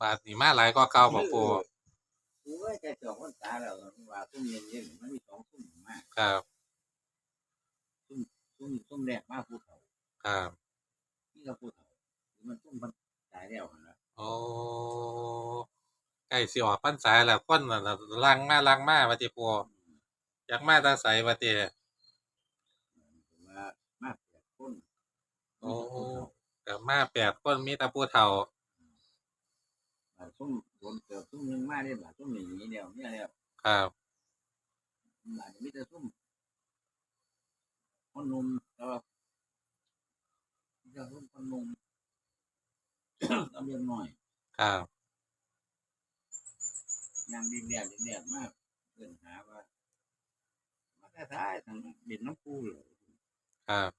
บาทนี่มาหลายก็เก่าบ่ปูกูก็จะจองวันตาแล้วว่าตุ้มเย็นเย็นๆมันมีสองตุ้มมากครับตุ้มตุ้มแรกมากผู้เฒ่าครับนี่ก็ผู้เฒ่ามันตุ้มมันตายแล้วนะโอ้ใกล้สิออกพรรษาแล้วคนน่ะลังมาลังมาว่าติปูอยากมาแตาใสว่าติว่ามากแปดคนโอ้ก็มาแปดคนมีแต่ผู้เฒ่า บาตุ้มโดนเกิดตุ้มหนึงมาได้บาตุ้มหนีเดียวเนี่ยแล้วครับบาจะมีแต่ตุ้มคนหนุ่มแล้วมีแต่ตุ้มคนหนุ่มต้องเรียนหน่อยครับยามเรียนเรียนเรียนมากเดินหาว่ามาแต่ท้ายทางดินน้ำปูเลยครับ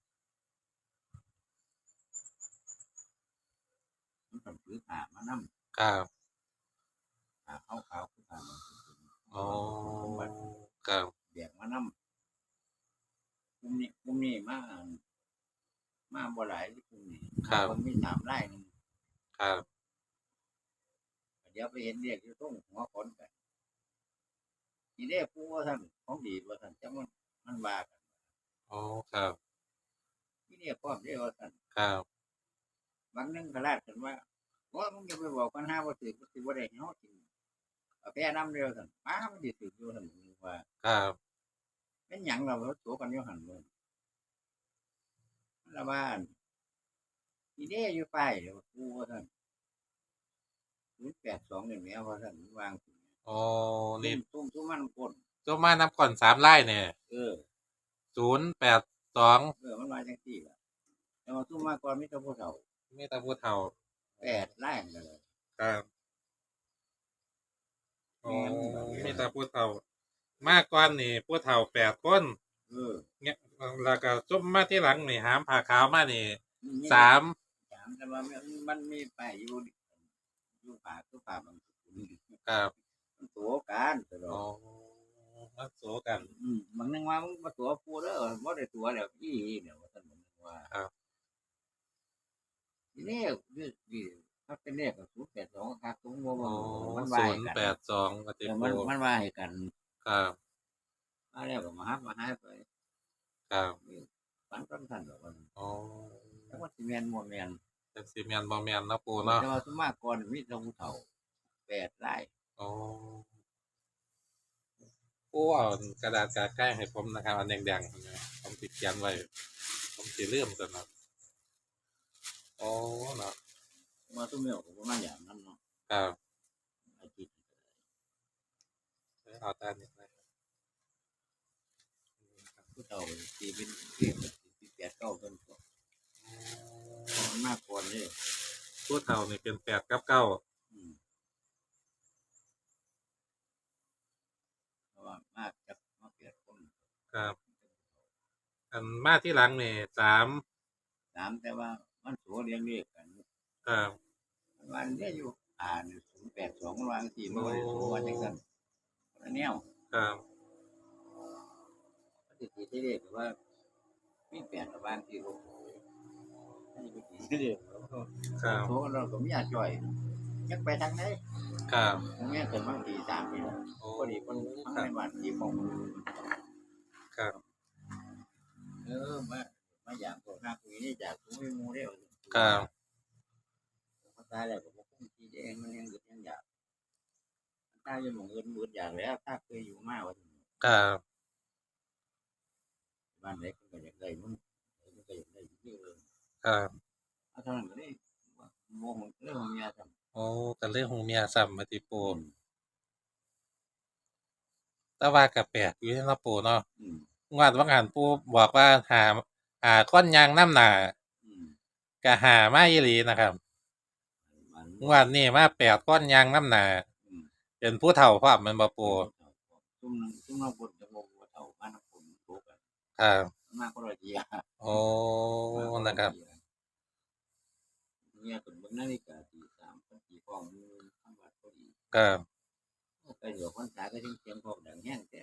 มันต้องถือผ่ามานั่ง ครับผ่าขาวขาวคือผ่ามันโอ้ครับ แบกมานั่งกลุ่มนี้กลุ่มนี้มามาบ่หลายที่กลุ่มนี้คนมีสามไร่หนึงครับ เดี๋ยวไปเห็นเรียกอยู่ตรงหัวคนกันทีเรียกปูว่าท่านของดีว่าท่านจะมันมันว่ากันโอ้ครับ ทีเรียกความเรียกว่าท่านครับ บางนึงก็ลาดกันว่า ว่ามึงจะไปบอกกันห้าว่าถือว่าถือว่าได้เนาะจริงเอาแพ้น้ำเร็วท่านป้ามันดีถืออยู่ท่านว่าครับเป็นหยังเราเราตัวกันอยู่หันเลยละบ้านทีเดียอยู่ไปเดี๋ยวกูว่าท่านศูนย์แปดสองเนี่ยแม่ว่าท่านวางโอ้นี่ตุ้มตุ้มมันคนเจ้ามานับก่อนสามไร่เนี่ยเออศูนย์แปดสองเออมันมาจังที่ละแต่ว่าตุ้มมาก่อนมิตรผู้เฒ่ามีแต่ผู้เฒ่า แปดไร่กันเลยครับโอ้แม่นบ่มีแต่ผู้เฒ่ามากกว่านี่ผู้เฒ่าแปดคนเออเนี่ยแล้วก็จุ่มมาที่หลังนี่หามผ้าขาวมานี่สามสามแต่ว่ามันมันมีไปอยู่อยู่ป่าคือป่าบางสุกุลครับมันตัวกันตลอโอ้ดมาโสกันอืมบางนึงว่ามึงมาตัวปูเด้อบ่ได้ตัวแล้วพี่เนี่ยว่าท่านบอกว่า ครับ ทีนี้คือคือถ้าเป็นเลขก็ศูนย์แปดสองครับตรงว่าโอ้มันศูวายนย์กันแปดสองปฏิเออโภมันมันว่าให้กันครับมาแล้วก็มาฮับมาหายไปครับฝันต้นท่านบอกว่าโอ้แต่ว่าสิแม่นบ่แม่นเป็นซีเมนบอแมนเนาะปูเนาะแต่ว่าสมมาก่อนมีแต่ผู้เฒ่าแปดไร่โอ้ปูเอากระดาษกาใกล้ให้ผมนะครับ อันแดงๆนะผมติดเขียนไว้ ผมสิเลื่อมกันนะ โอ้เนาะมาตุ้มเมลก็ประมาณอย่างนั้นเนาะครับอาทิตย์เอาตามนี้นะครับผู้เฒ่าตีเป็นเทียบสิบแปดเก้าเป็นก็มันมากก่อนเลยผู้เฒ่านี่เป็นแปดกับเก้าอืมเพราะว่ามากจากมาเปลี่ยนคนครับ อันมาที่หลังนี่สามสามแต่ว่า มันสัวเรียงเรียกกันครับวันนี้อยู่อ่านศูนย์แปดสองวางสี่มันก็ได้สัวจังกันอันเนี้ยครับปฏิทินที่เรียกว่ามีแปดกับวางสี่หกนี่ปฏิทินที่เรียกครับโทรเราก็มีอาจ่อยยักไปทางไหนครับตรงนี้เกิดมาตีสามนี่แหละโอ้พอดีคนทั้งในบ้านที่มองครับ เออมา มาอย่างพวกนักคุยนี่จากคุยมูได้ครับภาษาอะไรก็บอกคงที่เองมันยังเกิดยังอยากถ้ายังมองเงินมืดอยากแล้วถ้าเคยอยู่มากว่าครับบ้านเล็กก็อยากได้มันมันก็อยากได้ที่เลยครับเอาเท่านั้นก็ได้โมโหเรื่องของยาทำโอ้กันเรื่องของเมียซ้ำมาติปูแต่ว่ากับแปดอยู่ในเนาะปูเนาะอืมงวดว่างานปูบอกว่าหา หาก้อนยางน้ำหนาอืมก็หามาอีหลีนะครับมันงวดนี้มาแปดก้อนยางน้ำหนาอืมเป็นผู้เฒ่าพร้อมแมันบ่ปูซุ่มซุ่มเราบนจะโมโหเท่าบ้านน้ำฝนทุกข์ครับมากก็ระเจียโอ้นะครับเนี่ยเป็นเบื้องนาฬิกาตีสามคนตีฟองมือทำบัตรพอดีครับก็เดี๋ยวคนตายก็ทิ้งเสียงพอกดังแห้งแต่